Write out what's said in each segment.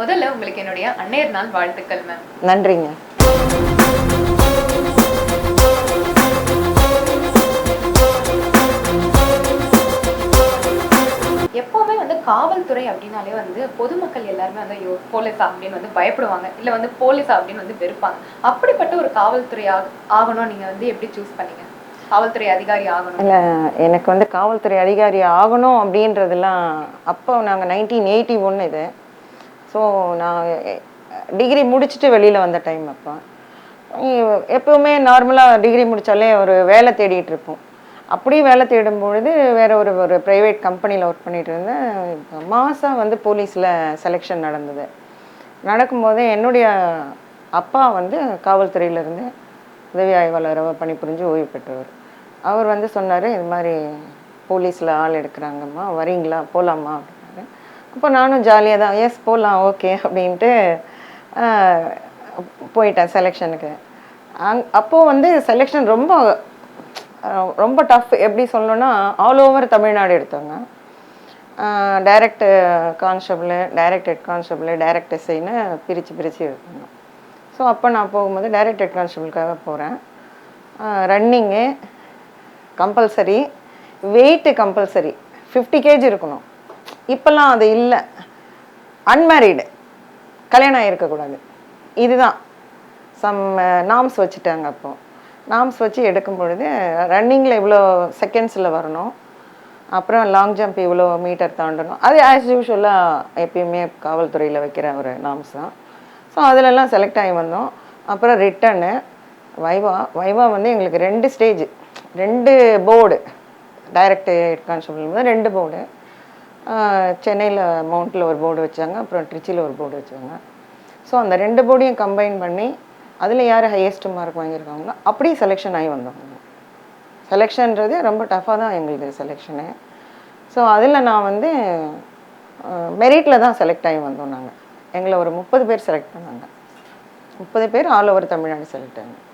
முதல்ல உங்களுக்கு என்னுடைய அன்னையர் நாள் வாழ்த்துக்கள் மேம் நன்றிங்க. எப்பவுமே வந்து காவல்துறை அப்படின்னாலே வந்து பொதுமக்கள் எல்லாருமே வந்து ஐயோ போலீஸா அப்படின்னு வந்து பயப்படுவாங்க. இல்ல வந்து போலீஸா அப்படின்னு வந்து வெறுப்பாங்க. அப்படிப்பட்ட ஒரு காவல்துறை ஆக- ஆகணும் நீங்க வந்து எப்படி சூஸ் பண்ணீங்க? காவல்துறை அதிகாரி ஆகணும். இல்லை எனக்கு வந்து காவல்துறை அதிகாரி ஆகணும் அப்படின்றதெல்லாம் அப்போ நாங்கள் நைன்டீன் எயிட்டி ஒன்று இது. ஸோ நான் டிகிரி முடிச்சுட்டு வெளியில் வந்த டைம் அப்போ எப்போவுமே எப்பவுமே நார்மலாக டிகிரி முடித்தாலே ஒரு வேலை தேடிட்டு இருப்போம். அப்படி வேலை தேடும் பொழுது வேறு ஒரு ஒரு ப்ரைவேட் கம்பெனியில் ஒர்க் பண்ணிகிட்டு இருந்தேன். மாதம் வந்து போலீஸில் செலெக்ஷன் நடந்தது. நடக்கும்போது என்னுடைய அப்பா வந்து காவல்துறையிலேருந்து உதவி ஆய்வாளராக பணிபுரிஞ்சு ஓய்வு பெற்றவர். அவர் வந்து சொன்னார் இது மாதிரி போலீஸில் ஆள் எடுக்கிறாங்கம்மா வரீங்களா? போகலாமா அப்போ நானும் ஜாலியாக தான். எஸ் போகலாம் ஓகே அப்படின்ட்டு போயிட்டேன் செலெக்ஷனுக்கு அங் அப்போது வந்து செலெக்ஷன் ரொம்ப ரொம்ப டஃப் எப்படி சொல்லணும்னா ஆல் ஓவர் தமிழ்நாடு எடுத்தாங்க. Direct constable direct head constable direct எஸ்ஐன்னு பிரித்து பிரித்து எடுத்தாங்க ஸோ அப்போ நான் போகும்போது டைரக்ட் ஹெட் கான்ஸ்டபிளுக்காக போகிறேன் running compulsory weight compulsory fifty KG இருக்கணும். இப்போல்லாம் அது இல்லை. அன்மேரீடு கல்யாணம் இருக்கக்கூடாது இதுதான். சம் நாம்ஸ் வச்சுட்டாங்க அப்போ. நாம்ஸ் வச்சு எடுக்கும் பொழுது ரன்னிங்கில் இவ்வளோ செகண்ட்ஸில் வரணும். அப்புறம் லாங் ஜம்ப் இவ்வளோ மீட்டர் தாண்டணும். அது ஆஸ் யூஷுவலாக எப்பயுமே காவல்துறையில் வைக்கிற ஒரு நாம்ஸ் தான். ஸோ அதிலெல்லாம் செலக்ட் ஆகி வந்தோம். அப்புறம் ரிட்டனு வைவா வைவா வந்து எங்களுக்கு ரெண்டு ஸ்டேஜ் ரெண்டு போர்டு டைரக்ட் ஹெட் கான்ஸ்டபிள் ரெண்டு போர்டு சென்னையில் மவுண்ட்டில் ஒரு போர்டு வச்சாங்க அப்புறம் ட்ரிச்சியில் ஒரு போர்டு வச்சாங்க. ஸோ அந்த ரெண்டு போர்டையும் கம்பைன் பண்ணி அதில் யார் ஹையஸ்ட் மார்க் வாங்கியிருக்காங்களோ அப்படியே செலெக்ஷன் ஆகி வந்தோம் செலெக்ஷன்றது ரொம்ப டஃப்பாக தான் எங்களுக்கு செலெக்ஷனு ஸோ அதில் நான் வந்து மெரிட்டில் தான் செலக்ட் ஆகி வந்தோம் நாங்கள் எங்களை ஒரு முப்பது பேர் செலக்ட் பண்ணாங்க. முப்பது பேர் ஆல் ஓவர் தமிழ்நாடு செலக்ட் ஆனாங்க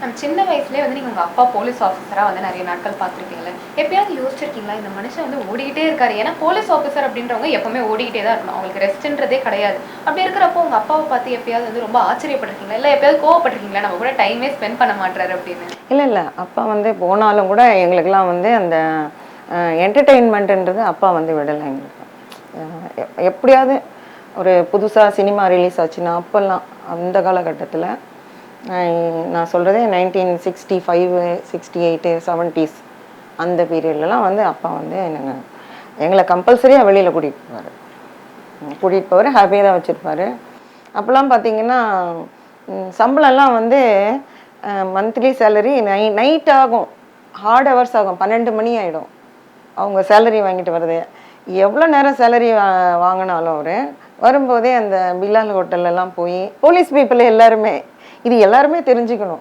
நம்ம சின்ன வயசுலேயே வந்து நீங்கள் உங்கள் அப்பா போலீஸ் ஆஃபீஸராக வந்து நிறைய நாட்கள் பார்த்திருப்பீங்கல்ல? எப்பயாவது யோசிச்சிருக்கீங்களா? இந்த மனுஷன் வந்து ஓடிக்கிட்டே இருக்காரு. ஏன்னா போலீஸ் ஆஃபீஸர் அப்படின்றவங்க எப்பவுமே ஓடிக்கிட்டே தான் இருக்கணும். அவங்களுக்கு ரெஸ்ட்ன்றதே கிடையாது. அப்படி இருக்கிறப்போ உங்கள் அப்பாவை பார்த்து எப்பயாவது வந்து ரொம்ப ஆச்சரியப்பட்டிருக்கீங்களா? இல்லை எப்பயாவது கோவப்பட்டிருக்கீங்களா? நம்ம கூட டைமே ஸ்பெண்ட் பண்ண மாட்டாரு அப்படின்னு. இல்லை இல்லை. அப்பா வந்து போனாலும் கூட எங்களுக்கெல்லாம் வந்து அந்த என்டர்டெயின்மெண்ட்டுன்றது அப்பா வந்து விடலை எங்களுக்கு. எப்படியாவது ஒரு புதுசாக சினிமா ரிலீஸ் ஆச்சுன்னா அப்போல்லாம் அந்த காலகட்டத்தில் நான் சொல்கிறதே nineteen sixty five sixty eight seventies அந்த பீரியட்லலாம் வந்து அப்பா வந்து என்னங்க எங்களை கம்பல்சரியாக வெளியில் கூட்டிகிட்டு போவார். கூட்டிகிட்டு போவார் ஹாப்பியாக தான் வச்சுருப்பாரு. அப்போல்லாம் பார்த்தீங்கன்னா சம்பளம்லாம் வந்து மந்த்லி சேலரி நை நைட் ஆகும். ஹார்ட் ஹவர்ஸ் ஆகும். பன்னெண்டு மணி ஆகிடும் அவங்க சேலரி வாங்கிட்டு வர்றது. எவ்வளோ நேரம் சேலரி வாங்கினாலும் அவர் வரும்போதே அந்த பிலால் ஹோட்டல்லலாம் போய் போலீஸ் பீப்புள் எல்லாருமே இது எல்லாருமே தெரிஞ்சுக்கணும்.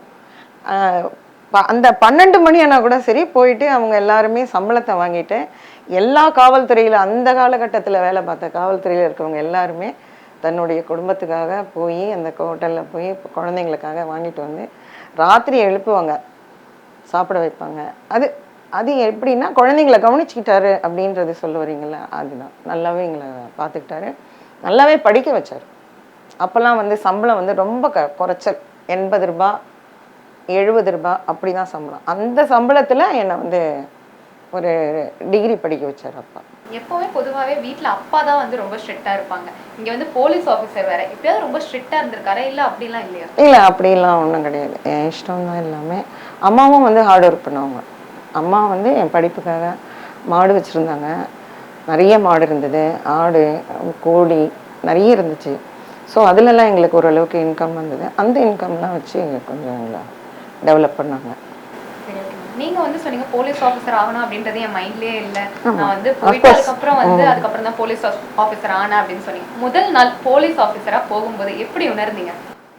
ப- அந்த பன்னெண்டு மணி ஆனால் கூட சரி போயிட்டு அவங்க எல்லாருமே சம்பளத்தை வாங்கிட்டு எல்லா காவல்துறையில் அந்த காலகட்டத்தில் வேலை பார்த்த காவல்துறையில் இருக்கிறவங்க எல்லாருமே தன்னுடைய குடும்பத்துக்காக போய் அந்த ஹோட்டலில் போய் குழந்தைங்களுக்காக வாங்கிட்டு வந்து ராத்திரி எழுப்புவாங்க. சாப்பிட வைப்பாங்க. அது அது எப்படின்னா குழந்தைங்கள கவனிச்சுக்கிட்டாரு அப்படின்றது சொல்ல வரீங்களா அதுதான். நல்லாவே எங்களை பார்த்துக்கிட்டாரு. நல்லாவே படிக்க வச்சார். அப்போல்லாம் வந்து சம்பளம் வந்து ரொம்ப க குறைச்சல். எண்பது ரூபா எழுபது ரூபா அப்படி தான் சம்பளம். அந்த சம்பளத்தில் என்னை வந்து ஒரு டிகிரி படிக்க வச்சார் அப்பா. எப்பவுமே பொதுவாவே வீட்ல அப்பா தான் வந்து ரொம்ப ஸ்ட்ரிக்டா இருப்பாங்க. இங்க வந்து போலீஸ் ஆஃபீஸர் வேற. எப்பயாவது ரொம்ப ஸ்ட்ரிக்டா இருந்திருக்காரா? இல்ல அப்படிலாம் இல்லையா? இல்லை அப்படிலாம் ஒன்றும் கிடையாது. என் இஷ்டம் தான் எல்லாமே. அம்மாவும் வந்து ஹார்ட் ஒர்க் பண்ணுவாங்க. அம்மா வந்து என் படிப்புக்காக மாடு வச்சுருந்தாங்க. நிறைய மாடு இருந்தது. ஆடு கோழி நிறைய இருந்துச்சு. ஸோ அதுலலாம் எங்களுக்கு ஓரளவுக்கு இன்கம் வந்தது. அந்த இன்கம்லாம் வச்சு கொஞ்சம் எங்களை டெவலப் பண்ணாங்க. நீங்க வந்து சொன்னீங்க போலீஸ் ஆஃபீஸர் ஆகணும் அப்படின்றது என் மைண்ட்லயே இல்ல. நான் வந்து போயிட்டு. அதுக்கப்புறம் வந்து அதுக்கப்புறம் தான் போலீஸ் ஆஃபீஸர் ஆனேன் அப்படின்னு சொன்னீங்க. முதல் நாள் போலீஸ் ஆஃபீஸரா போகும்போது எப்படி உணர்ந்தீங்க?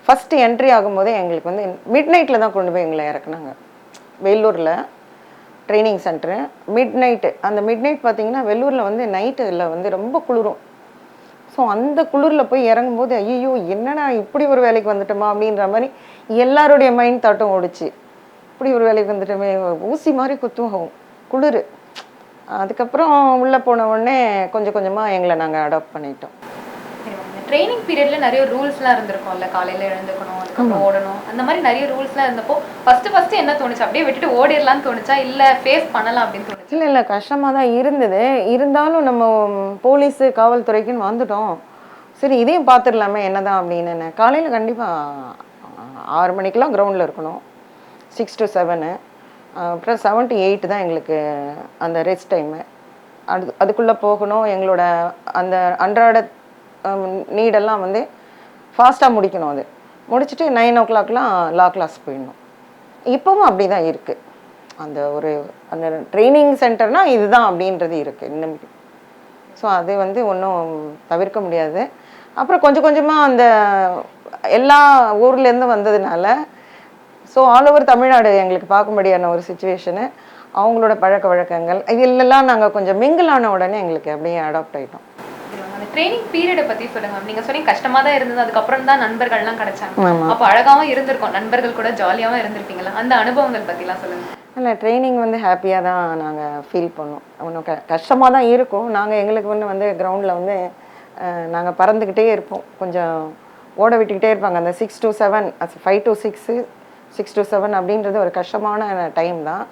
ஃபஸ்ட்டு என்ட்ரி ஆகும்போதே எங்களுக்கு வந்து மிட் நைட்டில் தான் கொண்டு போய் எங்களை இறக்குனாங்க. வெள்ளூரில் ட்ரைனிங் சென்டரு மிட் நைட்டு அந்த மிட் நைட் பார்த்தீங்கன்னா வெள்ளூரில் வந்து நைட்டில் வந்து ரொம்ப குளிரும். ஸோ அந்த குளிரில் போய் இறங்கும்போது ஐயோ என்னடா இப்படி ஒரு வேலைக்கு வந்துட்டோமா அப்படின்ற மாதிரி எல்லாருடைய மைண்ட் தாட்டும் ஓடிச்சு. இப்படி ஒரு வேலைக்கு வந்துட்டோமே ஊசி மாதிரி குத்துவோம் குளிர். அதுக்கப்புறம் உள்ளே போன உடனே கொஞ்சம் கொஞ்சமாக எங்களை நாங்கள் அடாப்ட் பண்ணிட்டோம். ட்ரைனிங் பீரியட்ல நிறைய ரூல்ஸ்லாம் இருந்திருக்கும்ல. காலையில எழுந்துக்கணும் அதுக்கப்புறம் ஓடணும். அந்த மாதிரி நிறைய ரூல்ஸ்லாம் இருந்தப்போ ஃபர்ஸ்ட் ஃபர்ஸ்ட் என்ன தோணுச்சு? அப்படியே விட்டுட்டு ஓடிடலாம்னு தோணுச்சா? இல்ல ஃபேஸ் பண்ணலாம் அப்படின்னு தோணுச்சு? இல்லை இல்லை கஷ்டமாக தான் இருந்தது. இருந்தாலும் நம்ம போலீஸு காவல்துறைக்குன்னு வந்துட்டோம். சரி இதையும் பார்த்துடலாமே என்னதான் அப்படின்னு. காலையில் கண்டிப்பாக ஆறு மணிக்கெலாம் கிரவுண்டில் இருக்கணும். சிக்ஸ் டு செவனு அப்புறம் செவன் டு எயிட் தான் எங்களுக்கு அந்த ரெஸ்ட் டைமு அது அதுக்குள்ளே போகணும். எங்களோட அந்த அன்றாட நீடெல்லாம் வந்து ஃபாஸ்ட்டாக முடிக்கணும் அது. முடிச்சுட்டு நைன் ஓ கிளாக்லாம் லா கிளாஸ் போயிடணும். இப்போவும் அப்படி தான் இருக்குது அந்த ஒரு அந்த ட்ரைனிங் சென்டர்னால் இதுதான் அப்படின்றது இருக்குது இன்னும். ஸோ அது வந்து ஒன்றும் தவிர்க்க முடியாது. அப்புறம் கொஞ்சம் கொஞ்சமாக அந்த எல்லா ஊர்லேருந்து வந்ததுனால ஸோ ஆல் ஓவர் தமிழ்நாடு எங்களுக்கு பார்க்கும்படியான ஒரு சுச்சுவேஷனு அவங்களோட பழக்க வழக்கங்கள் இதெல்லாம் நாங்கள் கொஞ்சம் மிங்கிள் ஆன உடனே எங்களுக்கு அப்படியே அடாப்ட் ஆகிட்டோம் அந்த ட்ரைனிங் பீரியடை பத்தி சொல்லுங்க. நீங்க சொன்னீங்க கஷ்டமா தான் இருந்தது. அதுக்கப்புறம் தான் நண்பர்கள்லாம் கிடைச்சாங்க. அப்போ அழகாவும் இருந்திருக்கும். நண்பர்கள் கூட ஜாலியாவும் இருந்திருப்பீங்களா? அந்த அனுபவங்கள் பத்திலாம் சொல்லுங்க. இல்லை ட்ரைனிங் வந்து ஹாப்பியாக தான் நாங்கள் ஃபீல் பண்ணோம். ஒன்றும் க கஷ்டமாக தான் இருக்கும். நாங்கள் எங்களுக்கு வந்து வந்து கிரவுண்டில் வந்து நாங்கள் பறந்துக்கிட்டே இருப்போம். கொஞ்சம் ஓட விட்டுக்கிட்டே இருப்பாங்க. அந்த six to seven five to six six to seven அப்படின்றது ஒரு கஷ்டமான டைம் தான்.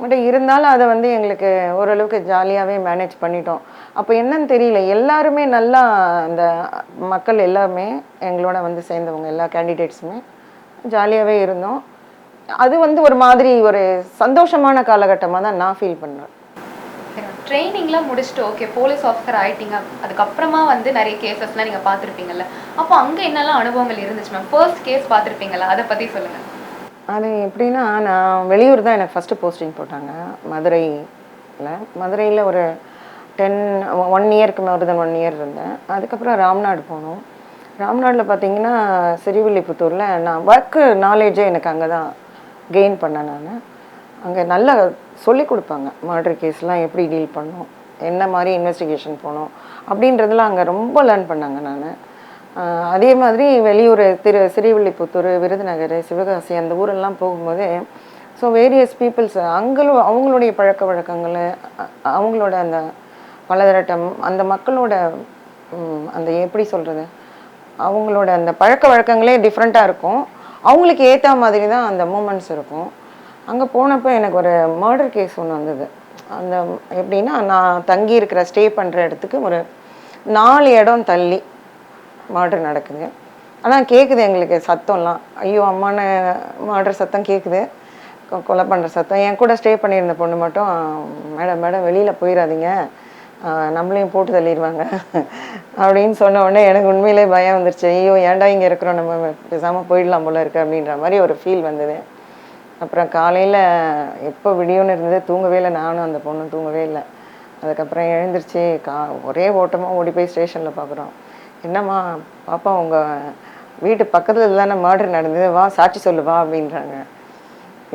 பட் இருந்தாலும் அதை வந்து எங்களுக்கு ஓரளவுக்கு ஜாலியாகவே மேனேஜ் பண்ணிட்டோம். அப்போ என்னன்னு தெரியல. எல்லாருமே நல்லா அந்த மக்கள் எல்லாமே எங்களோட வந்து சேர்ந்தவங்க எல்லா கேண்டிடேட்ஸுமே ஜாலியாகவே இருந்தோம். அது வந்து ஒரு மாதிரி ஒரு சந்தோஷமான காலகட்டமாக தான் நான் ஃபீல் பண்ணேன் ட்ரைனிங்லாம் முடிச்சுட்டு ஓகே போலீஸ் ஆஃபீஸர் ஆகிட்டீங்க அதுக்கப்புறமா வந்து நிறைய கேசஸ்லாம் நீங்கள் பார்த்துருப்பீங்கல்ல. அப்போ அங்கே என்னெல்லாம் அனுபவங்கள் இருந்துச்சு மேம் ஃபர்ஸ்ட் கேஸ் பார்த்துருப்பீங்களா அதை பற்றி சொல்லுங்கள் அது எப்படின்னா நான் வெளியூர் தான் எனக்கு ஃபஸ்ட்டு போஸ்டிங் போட்டாங்க. மதுரையில். மதுரையில் ஒரு டென் ஒன் இயருக்கு மோர் தென் ஒன் இயர் இருந்தேன். அதுக்கப்புறம் ராம்நாடு போனோம். ராம்நாடில் பார்த்தீங்கன்னா சிறுவில்லிபுத்தூரில் நான் ஒர்க்கு நாலேஜே எனக்கு அங்கே தான் கெயின் பண்ணேன் நான். அங்கே நல்லா சொல்லி கொடுப்பாங்க. மர்டர் கேஸ்லாம் எப்படி டீல் பண்ணணும் என்ன மாதிரி இன்வெஸ்டிகேஷன் போகணும் அப்படின்றதெல்லாம் அங்கே ரொம்ப லேர்ன் பண்ணாங்க நான். அதே மாதிரி வெளியூர் திரு சிறிவில்லிபுத்தூர் விருதுநகர் சிவகாசி அந்த ஊரெல்லாம் போகும்போது ஸோ வேரியஸ் பீப்புள்ஸ் அங்களும் அவங்களுடைய பழக்க வழக்கங்கள் அவங்களோட அந்த பலதரட்டம் அந்த மக்களோட அந்த எப்படி சொல்கிறது அவங்களோட அந்த பழக்க வழக்கங்களே டிஃப்ரெண்ட்டாக இருக்கும். அவங்களுக்கு ஏற்ற மாதிரி தான் அந்த மூமெண்ட்ஸ் இருக்கும். அங்கே போனப்போ எனக்கு ஒரு மர்டர் கேஸ் ஒன்று வந்தது. அந்த எப்படின்னா நான் தங்கி இருக்கிற ஸ்டே பண்ணுற இடத்துக்கு ஒரு நாலு இடம் தள்ளி மர்டர் நடக்குது ஆனால் கேட்குது எங்களுக்கு சத்தம்லாம். ஐயோ அம்மான மர்டர் சத்தம் கேட்குது கொலை பண்ணுற சத்தம். என் கூட ஸ்டே பண்ணியிருந்த பொண்ணு மட்டும் மேடம் மேடம் வெளியில் போயிடாதீங்க நம்மளையும் போட்டு தள்ளிடுவாங்க. அப்படின்னு சொன்ன உடனே எனக்கு உண்மையிலே பயம் வந்துருச்சு. ஐயோ ஏன்டா இங்கே இருக்கிறோம்? நம்ம பேசாமல் போயிடலாம் போல இருக்கு. அப்படின்ற மாதிரி ஒரு ஃபீல் வந்தது. அப்புறம் காலையில் எப்போ விடியோன்னு இருந்தது தூங்கவே இல்லை. நானும் அந்த பொண்ணும் தூங்கவே இல்லை. அதுக்கப்புறம் எழுந்திருச்சு கா ஒரே ஓட்டமாக ஓடி போய் ஸ்டேஷனில் பார்க்குறோம் என்னம்மா பாப்பா உங்கள் வீட்டு பக்கத்தில் தானே மர்டர் நடந்தது வா சாட்சி சொல்லு வா அப்படின்றாங்க.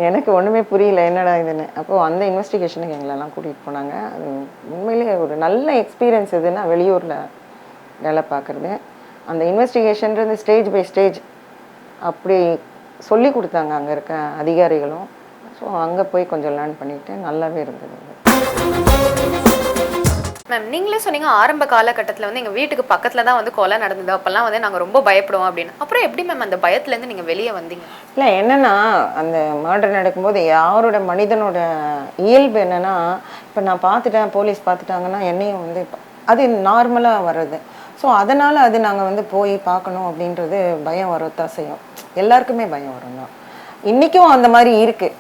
எனக்கு ஒன்றுமே புரியல என்னடா இதுன்னு. அப்போது அந்த இன்வெஸ்டிகேஷனுக்கு எங்களெல்லாம் கூட்டிகிட்டு போனாங்க. அது உண்மையிலேயே ஒரு நல்ல எக்ஸ்பீரியன்ஸ் எதுன்னா வெளியூரில் வேலை பார்க்குறது. அந்த இன்வெஸ்டிகேஷன்றது ஸ்டேஜ் பை ஸ்டேஜ் அப்படி சொல்லி கொடுத்தாங்க அங்கே இருக்க அதிகாரிகளும். ஸோ அங்கே போய் கொஞ்சம் லேர்ன் பண்ணிவிட்டு நல்லாவே இருந்தது. மேம் நீங்களே சொன்னீங்க ஆரம்ப காலகட்டத்தில் வந்து எங்கள் வீட்டுக்கு பக்கத்தில் தான் வந்து கொலை நடந்தது. அப்போல்லாம் வந்து நாங்கள் ரொம்ப பயப்படுவோம் அப்படின்னு. அப்புறம் எப்படி மேம் அந்த பயத்துலேருந்து நீங்கள் வெளியே வந்தீங்க? இல்லை என்னன்னா அந்த மர்டர் நடக்கும்போது யாரோட மனிதனோட இயல்பு என்னென்னா இப்போ நான் பார்த்துட்டேன் போலீஸ் பார்த்துட்டாங்கன்னா என்னையும் வந்து அது நார்மலாக வர்றது. ஸோ அதனால் அது நாங்கள் வந்து போய் பார்க்கணும் அப்படின்றது பயம் வரத்தான் செய்யும். எல்லாருக்குமே பயம் வரும் தான். இன்றைக்கும் அந்த மாதிரி இருக்குது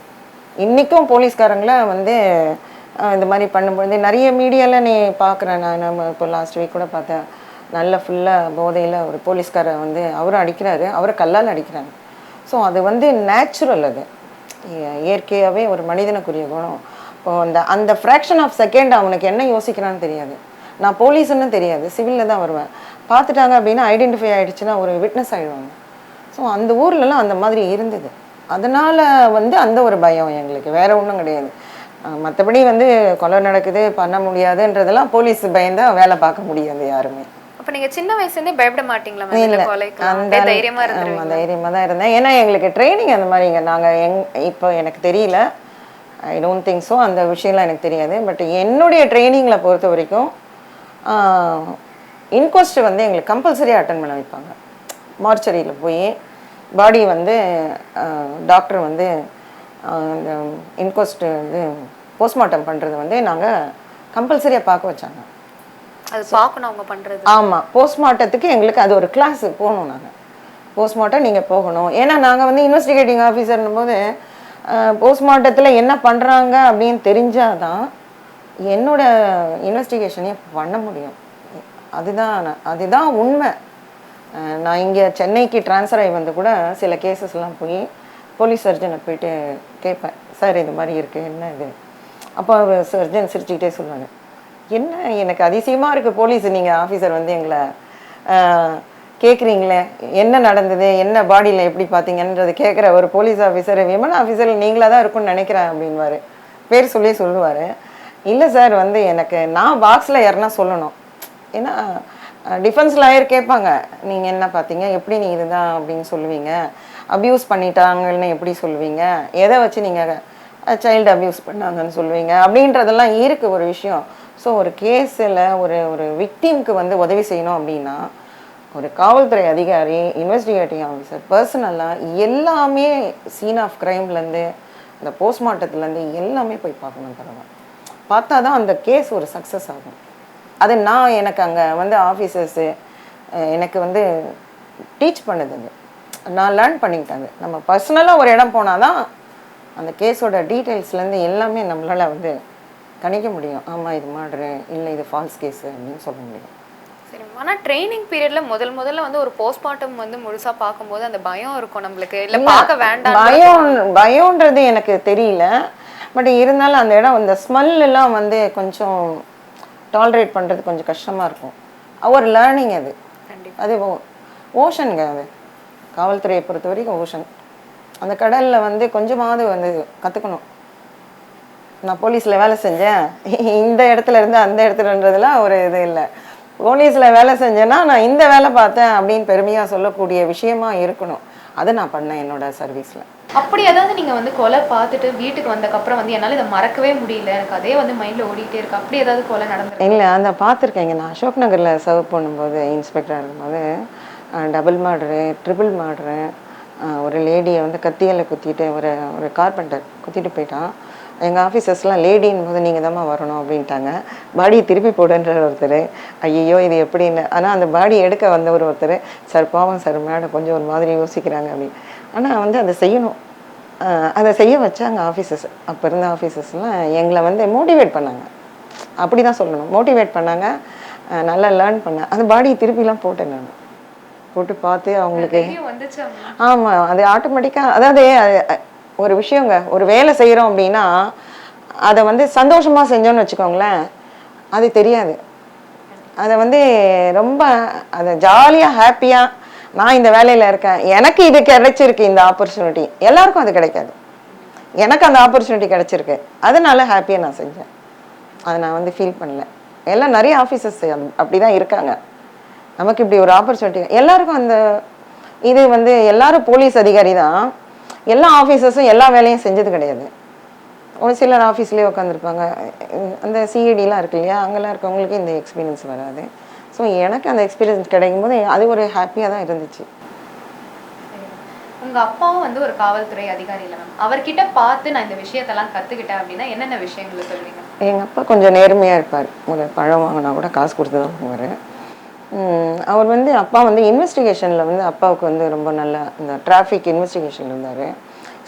இன்றைக்கும் போலீஸ்காரங்கள வந்து இந்த மாதிரி பண்ணும்பொழுது நிறைய மீடியாவில் நீ பார்க்குறேன் நான் நம்ம இப்போ லாஸ்ட் வீக் கூட பார்த்தேன். நல்ல ஃபுல்லாக போதையில் ஒரு போலீஸ்காரை வந்து அவரும் அடிக்கிறாரு அவரை கல்லால் அடிக்கிறாங்க ஸோ அது வந்து நேச்சுரல் அது. இயற்கையாகவே ஒரு மனிதனுக்குரிய குணம். இப்போ அந்த அந்த ஃப்ராக்ஷன் ஆஃப் செகண்ட் அவனுக்கு என்ன யோசிக்கிறான்னு தெரியாது. நான் போலீஸ்ன்னு தெரியாது சிவிலில் தான் வருவேன். பார்த்துட்டாங்க அப்படின்னா ஐடென்டிஃபை ஆகிடுச்சுன்னா ஒரு விட்னஸ் ஆகிடுவாங்க ஸோ அந்த ஊர்லலாம் அந்த மாதிரி இருந்தது. அதனால் வந்து அந்த ஒரு பயம் எங்களுக்கு. வேறு ஒன்றும் கிடையாது. மற்றபடி வந்து கொலை நடக்குது பண்ண முடியாதுன்றதெல்லாம் போலீஸ் பயந்தா வேலை பார்க்க முடியாது யாருமே. அப்போ நீங்கள் சின்ன வயசுலேருந்தே பயப்பட மாட்டீங்களா கொலைக்கு அந்த தைரியமாக ஆமா, இருந்துருவீங்க தைரியமா தான் இருந்தேன். ஏன்னா எங்களுக்கு ட்ரைனிங் அந்த மாதிரிங்க நாங்கள் எங் இப்போ எனக்கு தெரியல. ஐ டோன்ட் திங்க் ஸோ அந்த விஷயம்லாம் எனக்கு தெரியாது. பட் என்னுடைய ட்ரைனிங்கில் பொறுத்த வரைக்கும் இன்கொஸ்ட் வந்து எங்களுக்கு கம்பல்சரியாக அட்டன் பண்ண வைப்பாங்க. மார்ச்சரியில் போய் பாடி வந்து டாக்டர் வந்து இந்த இன்கொஸ்ட் வந்து போஸ்ட்மார்ட்டம் பண்ணுறது வந்து நாங்கள் கம்பல்சரியாக பார்க்க வச்சாங்க. அது பார்க்கணும் அவங்க பண்றது. ஆமாம் போஸ்ட்மார்ட்டத்துக்கு எங்களுக்கு அது ஒரு கிளாஸ் போகணும் நாங்கள் போஸ்ட்மார்ட்டம் நீங்கள் போகணும். ஏன்னா நாங்கள் வந்து இன்வெஸ்டிகேட்டிங் ஆஃபீஸர்னும் போது போஸ்ட்மார்ட்டத்தில் என்ன பண்ணுறாங்க அப்படின்னு தெரிஞ்சாதான் என்னோட இன்வெஸ்டிகேஷனே பண்ண முடியும். அதுதான் அதுதான் உண்மை. நான் இங்கே சென்னைக்கு ட்ரான்ஸ்ஃபர் ஆகி வந்து கூட சில கேசஸ்லாம் போய் போலீஸ் சர்ஜனை போயிட்டு கேட்பேன் சார் இது மாதிரி இருக்குது என்ன இது? அப்போ அவர் சர்ஜன் சிரிச்சுக்கிட்டே சொல்லுவாங்க என்ன எனக்கு அதிசயமாக இருக்குது போலீஸ் நீங்கள் ஆஃபீஸர் வந்து எங்களை கேட்குறீங்களே என்ன நடந்தது என்ன பாடியில் எப்படி பார்த்தீங்கன்றது கேட்குற ஒரு போலீஸ் ஆஃபீஸர் விமன் ஆஃபீஸர் நீங்களாக தான் இருக்கும்னு நினைக்கிறேன் அப்படின்வாரு பேர் சொல்லி சொல்லுவார் இல்லை சார் வந்து எனக்கு நான் பாக்ஸில் யாருன்னா சொல்லணும். ஏன்னா டிஃபென்ஸ் லாயர் கேட்பாங்க நீங்கள் என்ன பார்த்தீங்க எப்படி நீ இதுதான்? அப்படின்னு சொல்லுவீங்க. அப்யூஸ் பண்ணிட்டாங்கன்னு எப்படி சொல்லுவீங்க? எதை வச்சு நீங்கள் சைல்டு அப்யூஸ் பண்ணாங்கன்னு சொல்லுவீங்க? அப்படின்றதெல்லாம் இருக்குது ஒரு விஷயம். ஸோ ஒரு கேஸில் ஒரு ஒரு விக்டிம்க்கு வந்து உதவி செய்யணும் அப்படின்னா ஒரு காவல்துறை அதிகாரி இன்வெஸ்டிகேட்டிங் ஆஃபீஸர் பர்சனலாக எல்லாமே சீன் ஆஃப் க்ரைம்லேருந்து அந்த போஸ்ட்மார்ட்டத்துலேருந்து எல்லாமே போய் பார்க்கணும் தருவேன் பார்த்தா தான் அந்த கேஸ் ஒரு சக்ஸஸ் ஆகும். அது நான் எனக்கு அங்கே வந்து ஆஃபீஸர்ஸு எனக்கு வந்து டீச் பண்ணுது நான் லேர்ன் பண்ணிக்கிட்டேன். நம்ம பர்சனலாக ஒரு இடம் போனால் தான் அந்த கேஸோட டீட்டெயில்ஸ்லேருந்து எல்லாமே நம்மளால் வந்து கணிக்க முடியும். ஆமாம் இது மாடுறு இல்லை இது ஃபால்ஸ் கேஸு அப்படின்னு சொல்ல முடியும். சரி ஆனா ட்ரைனிங் பீரியட்ல முதல் முதல்ல வந்து ஒரு போஸ்ட்மார்ட்டம் வந்து முழுசா பார்க்கும்போது அந்த பயம் இருக்கும் நம்மளுக்கு. இல்ல பார்க்க வேண்டாம் பயம் பயம்ன்றது எனக்கு தெரியல. பட் இருந்தாலும் அந்த இடம் அந்த ஸ்மெல் எல்லாம் வந்து கொஞ்சம் டாலரேட் பண்ணுறது கொஞ்சம் கஷ்டமாக இருக்கும். ஒரு லேர்னிங் அது. அது ஓஷனுங்க அது. காவல்துறையை பொறுத்த வரைக்கும் ஓஷன். அந்த கடலில் வந்து கொஞ்சமாவது வந்து கற்றுக்கணும் நான் போலீஸில் வேலை செஞ்சேன். இந்த இடத்துல இருந்து அந்த இடத்துலன்றதுலாம் ஒரு இது இல்லை. போலீஸில் வேலை செஞ்சேன்னா நான் இந்த வேலை பார்த்தேன் அப்படின்னு பெருமையாக சொல்லக்கூடிய விஷயமா இருக்கணும். அதை நான் பண்ணேன் என்னோட சர்வீஸில் அப்படி ஏதாவது நீங்க வந்து கொலை பார்த்துட்டு வீட்டுக்கு வந்ததுக்கப்புறம் வந்து என்னால இதை மறக்கவே முடியல. எனக்கு அதே வந்து மைண்ட்ல ஓடிட்டே இருக்கு. அப்படி ஏதாவது கொலை நடந்திருக்கு? இல்லை அந்த பார்த்துருக்கேங்க நான் அசோக் நகரில் சர்வ் பண்ணும்போது இன்ஸ்பெக்டராக இருக்கும்போது டபுள் மாடரு ட்ரிபிள் மாடரு ஒரு லேடியை வந்து கத்தியால் குத்திட்டு ஒரு ஒரு கார்பெண்டர் குத்திட்டு போயிட்டான். எங்கள் ஆஃபீஸர்ஸ்லாம் லேடின் போது நீங்கள் தான் வரணும் அப்படின்ட்டாங்க. பாடியை திருப்பி போடுன்ற ஒருத்தர். ஐயோ இது எப்படின்னு. ஆனால் அந்த பாடி எடுக்க வந்தவர் ஒருத்தர் சார் பாவம் சார் மேடம் கொஞ்சம் ஒரு மாதிரி யோசிக்கிறாங்க அப்படின்னு. ஆனால் வந்து அதை செய்யணும். அதை செய்ய வச்சாங்க ஆஃபீஸர்ஸ் அப்போ இருந்த ஆஃபீஸர்ஸ்லாம் எங்களை வந்து மோட்டிவேட் பண்ணாங்க. அப்படி தான் சொல்லணும். மோட்டிவேட் பண்ணாங்க. நல்லா லேர்ன் பண்ணேன் அந்த பாடியை திருப்பிலாம் போட்டேன் நான். போட்டு பார்த்து அவங்களுக்கு. ஆமாம் அது ஆட்டோமேட்டிக்காக அதாவது ஒரு விஷயங்க ஒரு வேலை செய்கிறோம் அப்படின்னா அதை வந்து சந்தோஷமாக செஞ்சோன்னு வச்சுக்கோங்களேன் அது தெரியாது. அதை வந்து ரொம்ப அதை ஜாலியாக ஹாப்பியாக நான் இந்த வேலையில் இருக்கேன் எனக்கு இது கிடைச்சிருக்கு இந்த ஆப்பர்ச்சுனிட்டி எல்லாருக்கும் அது கிடைக்காது. எனக்கு அந்த ஆப்பர்ச்சுனிட்டி கிடைச்சிருக்கு. அதனால ஹாப்பியாக நான் செஞ்சேன். அதை நான் வந்து ஃபீல் பண்ணல. எல்லாம் நிறைய ஆஃபீஸர்ஸ் அப்படி தான் இருக்காங்க. நமக்கு இப்படி ஒரு ஆப்பர்ச்சுனிட்டி எல்லாருக்கும் அந்த இது வந்து எல்லாரும் போலீஸ் அதிகாரி தான். எல்லா ஆஃபீஸர்ஸும் எல்லா வேலையும் செஞ்சது கிடையாது. ஒரு சிலர் ஆஃபீஸ்லேயே உட்காந்துருப்பாங்க அந்த சிஐடிலாம் இருக்கு இல்லையா? அங்கெல்லாம் இருக்கவங்களுக்கு இந்த எக்ஸ்பீரியன்ஸ் வராது. ஸோ எனக்கு அந்த எக்ஸ்பீரியன்ஸ் கிடைக்கும் போது அது ஒரு ஹாப்பியாக தான் இருந்துச்சு. உங்க அப்பாவும் வந்து ஒரு காவல்துறை அதிகாரி இல்ல மேம் அவர்கிட்ட பார்த்து நான் இந்த விஷயத்தெல்லாம் கத்துக்கிட்டேன் அப்படின்னா என்னென்ன விஷயங்களை சொல்லுவீங்க எங்கள் அப்பா கொஞ்சம் நேர்மையாக இருப்பார். ஒரு பழம் வாங்கினா கூட காசு கொடுத்து தான் வாங்குவார் அவர் வந்து அப்பா வந்து இன்வெஸ்டிகேஷனில் வந்து அப்பாவுக்கு வந்து ரொம்ப நல்ல இந்த டிராஃபிக் இன்வெஸ்டிகேஷன் இருந்தார்.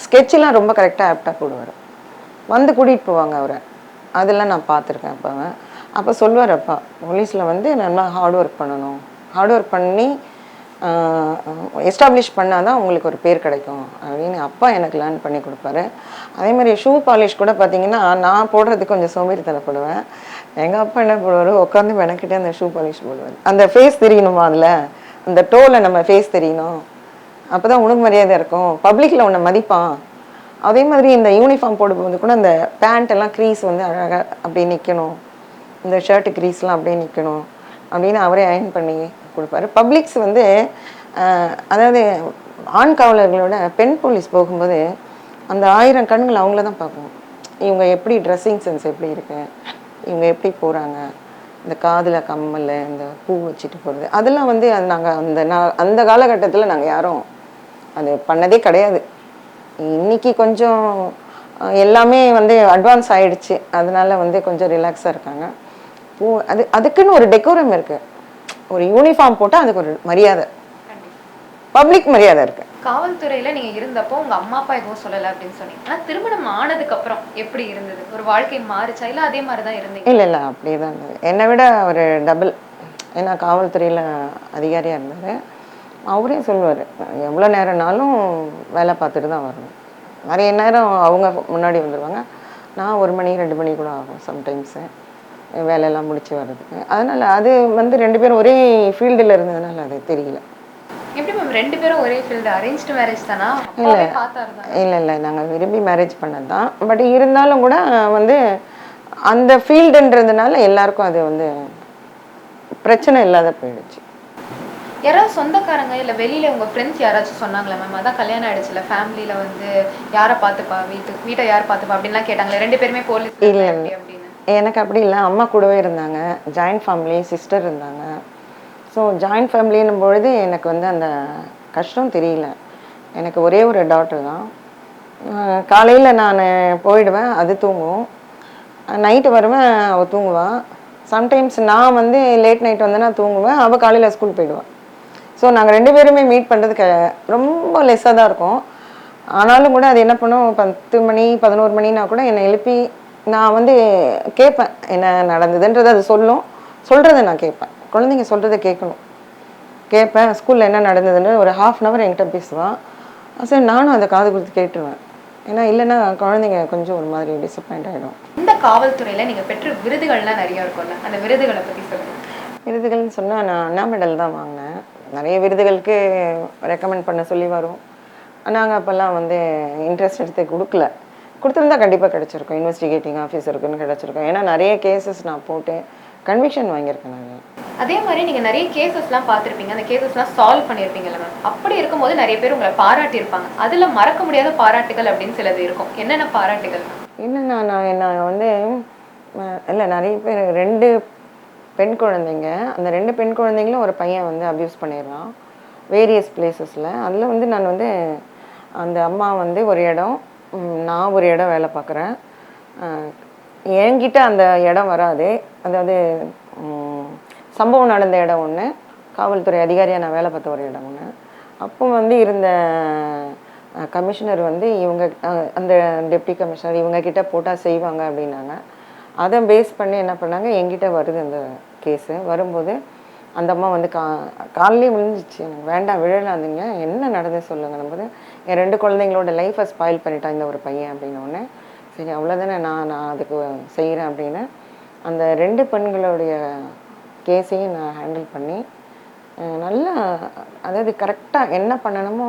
ஸ்கெட்செலாம் ரொம்ப கரெக்டாக ஆப்டாக போடுவார். வந்து கூட்டிகிட்டு போவாங்க அவரை. அதெல்லாம் நான் பார்த்துருக்கேன் அப்பாவை அப்போ சொல்லுவார் அப்பா போலீஸில் வந்து நல்லா ஹார்ட் ஒர்க் பண்ணணும்? ஹார்ட் ஒர்க் பண்ணி எஸ்டாப்ளிஷ் பண்ணால் தான் உங்களுக்கு ஒரு பேர் கிடைக்கும். அப்படின்னு அப்பா எனக்கு லேர்ன் பண்ணி கொடுப்பாரு. அதே மாதிரி ஷூ பாலிஷ் கூட பார்த்தீங்கன்னா நான் போடுறதுக்கு கொஞ்சம் சோம்பேறித்தனப்படுவேன். எங்கள் அப்பா என்ன போடுவார்? உட்காந்து மெனக்கிட்டே அந்த ஷூ பாலிஷ் போடுவார். அந்த ஃபேஸ் தெரியணுமா அதில்? அந்த டோவில் நம்ம ஃபேஸ் தெரியணும். அப்போ தான் உனக்கு மரியாதை இருக்கும். பப்ளிக்கில் உன்னை மதிப்பான். அதே மாதிரி இந்த யூனிஃபார்ம் போடும்போது கூட அந்த பேண்ட் எல்லாம் க்ரீஸ் வந்து அழகாக அப்படியே நிற்கணும் இந்த ஷர்ட்டு க்ரீஸ்லாம் அப்படியே நிற்கணும் அப்படின்னு அவரே அயன் பண்ணி கொடுப்பாரு. பப்ளிக்ஸ் வந்து அதாவது ஆண் காவலர்களோட பெண் போலீஸ் போகும்போது அந்த ஆயிரம் கண்கள் அவங்கள தான் பார்ப்போம் இவங்க எப்படி ட்ரெஸ்ஸிங் சென்ஸ் எப்படி இருக்குது இவங்க எப்படி போகிறாங்க இந்த காதில் கம்மல் இந்த பூ வச்சுட்டு போகிறது அதெல்லாம் வந்து அது நாங்கள் அந்த நான் அந்த காலகட்டத்தில் நாங்கள் யாரும் அது பண்ணதே கிடையாது. இன்னைக்கு கொஞ்சம் எல்லாமே வந்து அட்வான்ஸ் ஆகிடுச்சு அதனால வந்து கொஞ்சம் ரிலாக்ஸாக இருக்காங்க. பூ அது அதுக்குன்னு ஒரு டெக்கோரம் இருக்குது ஒரு யூனிஃபார்ம் போட்டால் அதுக்கு ஒரு மரியாதை. பப்ளிக் மரியாதை இருக்கு. காவல்துறையில நீங்க இருந்தப்போ உங்க அம்மா அப்பா எதுவும் சொல்லல அப்படின்னு சொன்னீங்க. ஆனா திருமணம் ஆனதுக்கு அப்புறம் எப்படி இருந்தது? ஒரு வாழ்க்கை மாறுச்சா? இல்ல அதே மாதிரிதான் இருந்தீங்க இல்லை இல்லை அப்படியே தான் இருந்தது. என்னை விட ஒரு டபுள் ஏன்னா காவல்துறையில் அதிகாரியாக இருந்தார். அவரே சொல்லுவார் எவ்வளோ நேரம்னாலும் வேலை பார்த்துட்டு தான் வரணும். நிறைய நேரம் அவங்க முன்னாடி வந்துடுவாங்க நான் ஒரு மணி ரெண்டு மணி கூட ஆகும் சம்டைம்ஸு வேலையெல்லாம் முடிச்சு வர்றதுக்கு. அதனால் அது வந்து ரெண்டு பேரும் ஒரே ஃபீல்டில் இருந்ததுனால அது தெரியல. எப்படி மேம் ரெண்டு பேரும் ஒரே ஃபீல்டு அரேஞ்ச்டு மேரேஜ் தானா? தான் இல்லை இல்லை நாங்கள் விரும்பி மேரேஜ் பண்ணது தான் பட் இருந்தாலும் கூட வந்து அந்த ஃபீல்டுன்றதுனால எல்லாருக்கும் அது வந்து பிரச்சனை இல்லாத போயிடுச்சு. யாராவது சொந்தக்காரங்க இல்ல வெளியில உங்க ஃப்ரெண்ட்ஸ் யாராச்சும் சொன்னாங்களா மேம் அதான் கல்யாணம் ஆயிடுச்சுல ஃபேமிலியில வந்து யாரை பார்த்துப்பா? வீட்டு வீட்டை யார் பார்த்துப்பா? அப்படின்லாம் கேட்டாங்களே ரெண்டு பேருமே போலீஸ் இல்ல, எனக்கு அப்படி இல்லை. அம்மா கூடவே இருந்தாங்க. ஜாயிண்ட் ஃபேமிலி சிஸ்டர் இருந்தாங்க. ஸோ ஜாயிண்ட் ஃபேமிலின்னும் பொழுது எனக்கு வந்து அந்த கஷ்டம் தெரியல. எனக்கு ஒரே ஒரு டாக்டர் தான். காலையில் நான் போயிடுவேன் அது தூங்கும் நைட்டு வருவேன் அவள் தூங்குவாள் சம்டைம்ஸ் நான் வந்து லேட் நைட் வந்தேன்னா தூங்குவேன் அவள் காலையில் ஸ்கூல் போயிடுவாள் ஸோ நாங்கள் ரெண்டு பேருமே மீட் பண்ணுறதுக்கு ரொம்ப லெஸ்ஸாக தான் இருக்கும். ஆனாலும் கூட அது என்ன பண்ணும் பத்து மணி பதினோரு மணினா கூட என்னை எழுப்பி நான் வந்து கேட்பேன் என்ன நடந்ததுன்றது அது சொல்லும். சொல்கிறத நான் கேட்பேன். குழந்தைங்க சொல்கிறத கேட்கணும். கேட்பேன் ஸ்கூலில் என்ன நடந்ததுன்னு ஒரு ஹாஃப் அன் ஹவர் என்கிட்ட பேசுவான் சரி நானும் அதை காது கொடுத்து கேட்டுருவேன். ஏன்னா இல்லைன்னா குழந்தைங்க கொஞ்சம் ஒரு மாதிரி டிசப்பாயிண்ட் ஆகிடும் இந்த காவல்துறையில நீங்க பெற்ற விருதுகள்லாம் நிறைய இருக்கும்ல? அந்த விருதுகளை பத்தி சொல்லுங்க. விருதுகள்னு சொன்னால் நான் அண்ணா மெடல் தான் வாங்கினேன். நிறைய விருதுகளுக்கு ரெக்கமெண்ட் பண்ண சொல்லி வரும். நாங்கள் அப்போல்லாம் வந்து இன்ட்ரெஸ்ட் எடுத்து கொடுக்கல. கொடுத்துருந்தா கண்டிப்பாக கிடச்சிருக்கும். இன்வெஸ்டிகேட்டிங் ஆஃபீஸருக்குன்னு கிடச்சிருக்கும். ஏன்னா நிறைய கேசஸ் நான் போட்டு கன்விக்ஷன் வாங்கியிருக்கேன் நான். அதே மாதிரி நீங்கள் நிறைய கேசஸ்லாம் பார்த்துருப்பீங்க. அந்த கேசஸ்லாம் சால்வ் பண்ணியிருப்பீங்கல்ல மேம் அப்படி இருக்கும்போது நிறைய பேர் உங்களை பாராட்டியிருப்பாங்க. அதில் மறக்க முடியாத பாராட்டுகள் அப்படின்னு சிலது இருக்கும். என்னென்ன பாராட்டுகள் என்னென்னா நான் நான் வந்து இல்லை நிறைய பேர் ரெண்டு பெண் குழந்தைங்க. அந்த ரெண்டு பெண் குழந்தைங்களும் ஒரு பையன் வந்து அப்யூஸ் பண்ணிடுறான். வேரியஸ் பிளேசஸில் அதில் வந்து நான் வந்து அந்த அம்மா வந்து ஒரு இடம் நான் ஒரு இடம் வேலை பார்க்குறேன். என்கிட்ட அந்த இடம் வராது. அதாவது சம்பவம் நடந்த இடம் ஒன்று காவல்துறை அதிகாரியாக நான் வேலை பார்த்த ஒரு இடம் ஒன்று அப்போ வந்து இருந்த கமிஷனர் வந்து இவங்க அந்த டெப்டி கமிஷனர் இவங்க கிட்ட போட்டால் செய்வாங்க அப்படின்னாங்க. அதை பேஸ் பண்ணி என்ன பண்ணாங்க? என்கிட்ட வருது அந்த கேஸு வரும்போது அந்த அம்மா வந்து கா காலையிலே விழுந்துச்சு. எனக்கு வேண்டாம் விழலாதீங்க. என்ன நடந்து சொல்லுங்க. நம்ம என் ரெண்டு குழந்தைங்களோட லைஃப்பை ஸ்பாயில் பண்ணிட்டான் இந்த ஒரு பையன் அப்படின்ன சரி அவ்வளோதானே நான் நான் அதுக்கு செய்கிறேன் அப்படின்னு. அந்த ரெண்டு பெண்களுடைய கேஸையும் நான் ஹேண்டில் பண்ணி நல்லா அதாவது கரெக்டாக என்ன பண்ணணுமோ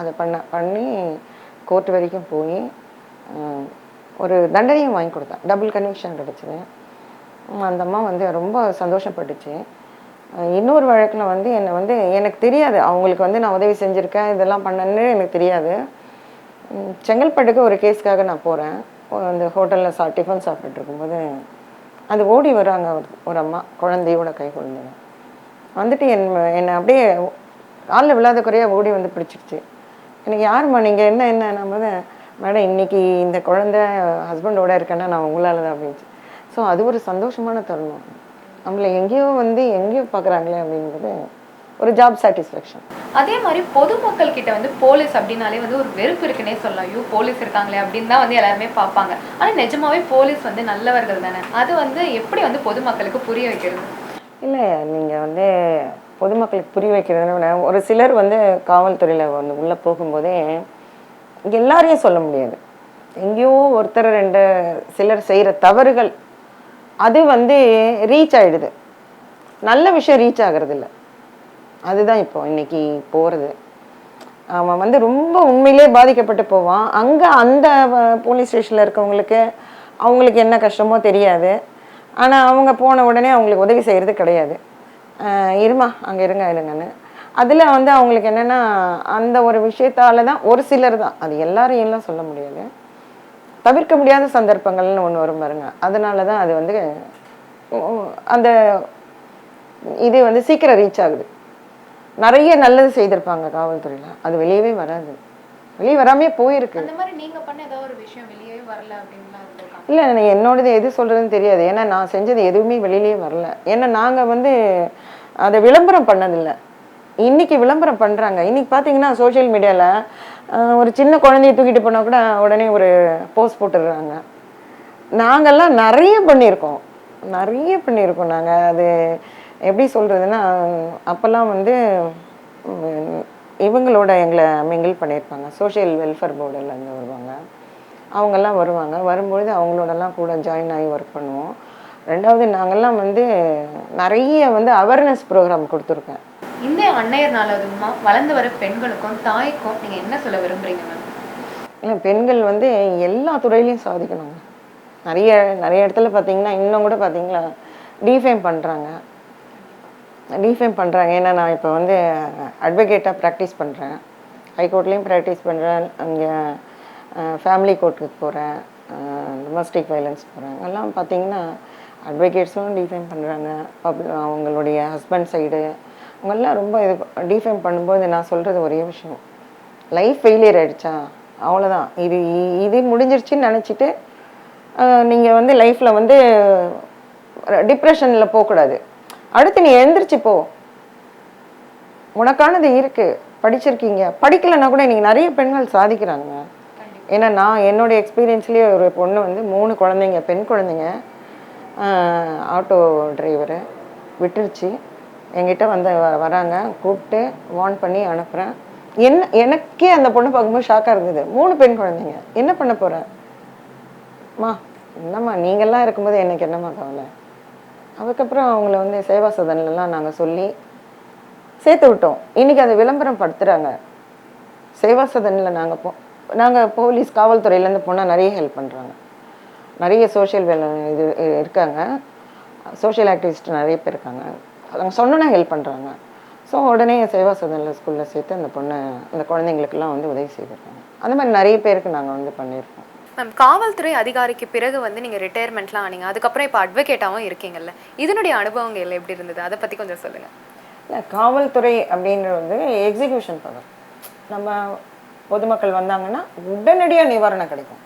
அதை பண்ண பண்ணி கோர்ட் வரைக்கும் போய் ஒரு தண்டனையும் வாங்கி கொடுத்தேன். டபுள் கன்விக்ஷன் கிடச்சிது. அந்த அம்மா வந்து ரொம்ப சந்தோஷப்பட்டுச்சு. இன்னொரு வழக்கில் வந்து என்னை வந்து எனக்கு தெரியாது. அவங்களுக்கு வந்து நான் உதவி செஞ்சுருக்கேன் இதெல்லாம் பண்ணேன்னு எனக்கு தெரியாது. செங்கல்பட்டுக்கு ஒரு கேஸுக்காக நான் போகிறேன் அந்த ஹோட்டலில் சா டிஃபன் சாப்பிட்டுட்டு இருக்கும்போது அது ஓடி வராங்க ஒரு அம்மா குழந்தையோட கை குழந்தைங்க. வந்துட்டு என் என்னை அப்படியே காலில் விழாத குறையாக ஓடி வந்து பிடிச்சிருச்சு எனக்கு யாரும்மா நீங்கள் என்ன என்ன? நம்ம மேடம் இன்றைக்கி இந்த குழந்தை ஹஸ்பண்டோட இருக்கேன்னா நான் உங்களால் தான் அப்படின்ச்சு ஸோ அது ஒரு சந்தோஷமான தருணம். நம்மளை எங்கேயோ வந்து எங்கேயோ பார்க்குறாங்களே அப்படின்றது ஒரு ஜாப் சாட்டிஸ்ஃபேக்ஷன் அதே மாதிரி பொதுமக்கள் கிட்ட வந்து போலீஸ் அப்படின்னாலே வந்து ஒரு வெறுப்பு இருக்குன்னே சொல்லலாம். ஐயோ போலீஸ் இருக்காங்களே அப்படின்னு தான் வந்து எல்லாருமே பார்ப்பாங்க. ஆனா நிஜமாவே போலீஸ் வந்து நல்லவர்கள் தானே? அது வந்து எப்படி வந்து பொதுமக்களுக்கு புரிய வைக்கிறது? இல்லை நீங்கள் வந்து பொதுமக்களுக்கு புரிய வைக்கிறதுன விட ஒரு சிலர் வந்து காவல்துறையில் வந்து உள்ளே போகும்போதே எல்லாரையும் சொல்ல முடியாது. எங்கேயோ ஒருத்தர் ரெண்டு சிலர் செய்கிற தவறுகள் அது வந்து ரீச் ஆயிடுது. நல்ல விஷயம் ரீச் ஆகிறது இல்ல அதுதான் இப்போ இன்னைக்கு போகிறது அவன் வந்து ரொம்ப உண்மையிலே பாதிக்கப்பட்டு போவான். அங்கே அந்த போலீஸ் ஸ்டேஷனில் இருக்கவங்களுக்கு அவங்களுக்கு என்ன கஷ்டமோ தெரியாது. ஆனால் அவங்க போன உடனே அவங்களுக்கு உதவி செய்கிறது கிடையாது. இருமா அங்கே இருங்க இருங்கன்னு. அதில் வந்து அவங்களுக்கு என்னென்னா அந்த ஒரு விஷயத்தால தான் ஒரு சிலர் தான். அது எல்லாரையும் எல்லாம் சொல்ல முடியாது. தவிர்க்க முடியாத சந்தர்ப்பங்கள்னு ஒன்று வரும் பாருங்க. அதனால தான் அது வந்து அந்த இது வந்து சீக்கிரம் ரீச் ஆகுது. நிறைய நல்லது செய்திருப்பாங்க காவல்துறையில். அது வெளியவே வராது. வெளியே வராமே போயிருக்கு. இல்லை நான் என்னோடது எது சொல்கிறதுன்னு தெரியாது. ஏன்னா நான் செஞ்சது எதுவுமே வெளியிலேயே வரல. ஏன்னா நாங்கள் வந்து அதை விளம்பரம் பண்ணதில்லை. இன்னைக்கு விளம்பரம் பண்ணுறாங்க இன்னைக்கு பார்த்தீங்கன்னா சோஷியல் மீடியாவில் ஒரு சின்ன குழந்தைய தூக்கிட்டு போனால் கூட உடனே ஒரு போஸ்ட் போட்டுடுறாங்க. நாங்கள்லாம் நிறைய பண்ணியிருக்கோம். நிறைய பண்ணியிருக்கோம் நாங்கள் அது எப்படி சொல்கிறதுன்னா அப்போல்லாம் வந்து இவங்களோட எங்களை மிங்கிள் பண்ணியிருப்பாங்க. சோஷியல் வெல்ஃபேர் போர்டிலேருந்து வருவாங்க. அவங்கெல்லாம் வருவாங்க. வரும்பொழுது அவங்களோடலாம் கூட ஜாயின் ஆகி ஒர்க் பண்ணுவோம். ரெண்டாவது நாங்கள்லாம் வந்து நிறைய வந்து அவேர்னஸ் ப்ரோக்ராம் கொடுத்துருக்கேன். இந்த அன்னையர் நாள் அதுவுமா வளர்ந்து வர பெண்களுக்கும் தாய்க்கும் நீங்க என்ன சொல்ல விரும்புறீங்க மேம்? இல்லை பெண்கள் வந்து எல்லா துறையிலையும் சாதிக்கணுங்க. நிறைய நிறைய இடத்துல பார்த்தீங்கன்னா இன்னும் கூட பார்த்தீங்களா டிஃபேம் பண்ணுறாங்க டிஃபேம் பண்ணுறாங்க ஏன்னா நான் இப்போ வந்து அட்வொகேட்டாக ப்ராக்டிஸ் பண்ணுறேன் ஹைகோர்ட்லேயும் ப்ராக்டிஸ் பண்ணுறேன் அங்கே ஃபேமிலி கோர்ட்டுக்கு போகிறேன் டொமஸ்டிக் வைலன்ஸ் போகிறேன் எல்லாம் பார்த்தீங்கன்னா அட்வொகேட்ஸும் டிஃபைன் பண்ணுறாங்க பப்ளிக் அவங்களுடைய ஹஸ்பண்ட் சைடு அவங்கெல்லாம் ரொம்ப இது டிஃபைன் பண்ணும்போது நான் சொல்கிறது ஒரே விஷயம். லைஃப் ஃபெயிலியர் ஆகிடுச்சா அவ்வளோதான் இது இது முடிஞ்சிருச்சுன்னு நினச்சிட்டு நீங்கள் வந்து லைஃப்பில் வந்து டிப்ரெஷனில் போகக்கூடாது. அடுத்து நீ எழுந்திரிச்சு போ. உனக்கானது இருக்கு. படிச்சிருக்கீங்க. படிக்கலைன்னா கூட இன்னைக்கு நிறைய பெண்கள் சாதிக்கிறாங்க. ஏன்னா நான் என்னுடைய எக்ஸ்பீரியன்ஸ்லேயே ஒரு பொண்ணு வந்து மூணு குழந்தைங்க பெண் குழந்தைங்க ஆட்டோ டிரைவரு விட்டுருச்சு. என்கிட்ட வந்து வராங்க. கூப்பிட்டு வார்ன் பண்ணி அனுப்புகிறேன் என்ன எனக்கே அந்த பொண்ணு பார்க்கும்போது ஷாக்காக இருந்தது. மூணு பெண் குழந்தைங்க. என்ன பண்ண போகிற அம்மா என்னம்மா நீங்கள்லாம் இருக்கும்போது எனக்கு என்னம்மா கவலை? அதுக்கப்புறம் அவங்கள வந்து சேவா சதன்லலாம் நாங்கள் சொல்லி சேர்த்து விட்டோம். இன்னைக்கு அதை விளம்பரம் படுத்துகிறாங்க சேவா சதனில் நாங்கள் போ நாங்கள் போலீஸ் காவல்துறையிலேருந்து போனால் நிறைய ஹெல்ப் பண்ணுறாங்க நிறைய சோஷியல் வேலை இது இருக்காங்க. சோஷியல் ஆக்டிவிஸ்ட் நிறைய பேர் இருக்காங்க. அவங்க சொன்னோன்னா ஹெல்ப் பண்ணுறாங்க ஸோ உடனே சேவா சதனில் ஸ்கூலில் சேர்த்து அந்த பொண்ணை அந்த குழந்தைங்களுக்கெல்லாம் வந்து உதவி செய்திருக்காங்க. அந்த மாதிரி நிறைய பேருக்கு நாங்கள் வந்து பண்ணியிருக்கோம். மேம் காவல்துறை அதிகாரிக்கு பிறகு வந்து நீங்கள் ரிட்டையர்மெண்ட்லாம் ஆனீங்க. அதுக்கப்புறம் இப்போ அட்வொகேட்டாகவும் இருக்கீங்கல்ல. இதனுடைய அனுபவங்கள் எப்படி இருந்தது? அதை பற்றி கொஞ்சம் சொல்லுங்கள் இல்லை காவல்துறை அப்படின்றது வந்து எக்ஸிக்யூஷன் பவர் நம்ம பொதுமக்கள் வந்தாங்கன்னா உடனடியாக நிவாரணம் கிடைக்கும்.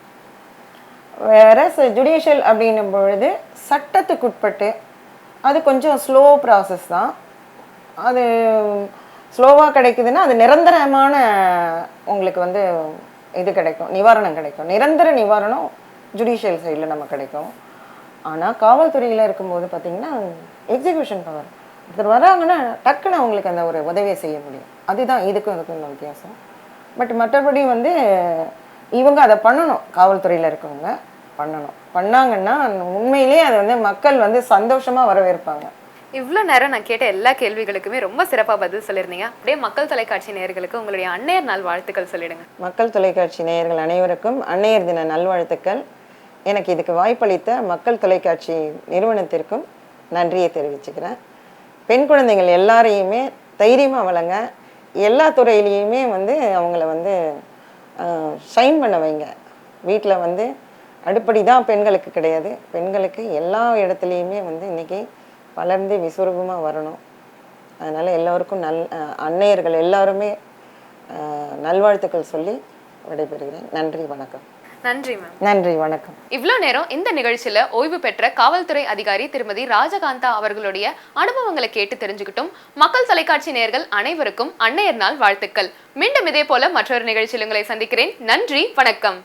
வேற ஜுடிஷியல் அப்படின்னும் பொழுது சட்டத்துக்குட்பட்டு அது கொஞ்சம் ஸ்லோ ப்ராசஸ் தான். அது ஸ்லோவாக கிடைக்குதுன்னா அது நிரந்தரமான உங்களுக்கு வந்து இது கிடைக்கும் நிவாரணம் கிடைக்கும். நிரந்தர நிவாரணம் ஜுடிஷியல் சைடில் நம்ம கிடைக்கும். ஆனால் காவல்துறையில் இருக்கும்போது பார்த்தீங்கன்னா எக்ஸிக்யூஷன் பவர் ஒருத்தர் வராங்கன்னா டக்குன்னு அவங்களுக்கு அந்த ஒரு உதவியை செய்ய முடியும். அதுதான் இதுக்கும் இதுக்கும் உள்ள வித்தியாசம். பட் மற்றபடி வந்து இவங்க அதை பண்ணணும். காவல்துறையில் இருக்கவங்க பண்ணணும். பண்ணாங்கன்னா உண்மையிலேயே அதை வந்து மக்கள் வந்து சந்தோஷமாக வரவேற்பாங்க. இவ்வளோ நேரம் நான் கேட்ட எல்லா கேள்விகளுக்குமே ரொம்ப சிறப்பாக பதில் சொல்லியிருந்தீங்க. அப்படியே மக்கள் தொலைக்காட்சி நேயர்களுக்கு உங்களுடைய அன்னையர் நாள் வாழ்த்துக்கள் சொல்லிடுங்க. மக்கள் தொலைக்காட்சி நேயர்கள் அனைவருக்கும் அன்னையர் தின நல்வாழ்த்துக்கள். எனக்கு இதுக்கு வாய்ப்பளித்த மக்கள் தொலைக்காட்சி நிறுவனத்திற்கும் நன்றியை தெரிவிச்சுக்கிறேன். பெண் குழந்தைகள் எல்லாரையுமே தைரியமாக வளங்க எல்லா துறையிலையுமே வந்து அவங்கள வந்து ஷைன் பண்ண வைங்க. வீட்டில் வந்து அடுப்படி தான் பெண்களுக்கு கிடையாது. பெண்களுக்கு எல்லா இடத்துலையுமே வந்து இன்னைக்கு வளர்ந்து விசுரூபமாக வரணும். அதனால் எல்லோருக்கும் நல் அன்னையர்கள் எல்லாருமே நல்வாழ்த்துக்கள் சொல்லி விடைபெறுகிறேன். நன்றி வணக்கம். நன்றி மேம் நன்றி வணக்கம். இவ்வளோ நேரம் இந்த நிகழ்ச்சியில ஓய்வு பெற்ற காவல்துறை அதிகாரி திருமதி ராஜகாந்தா அவர்களுடைய அனுபவங்களை கேட்டு தெரிஞ்சுக்கிட்டும். மக்கள் தொலைக்காட்சி நேயர்கள் அனைவருக்கும் அன்னையர் நாள் வாழ்த்துக்கள். மீண்டும் இதே போல மற்றொரு நிகழ்ச்சியில் உங்களை சந்திக்கிறேன். நன்றி வணக்கம்.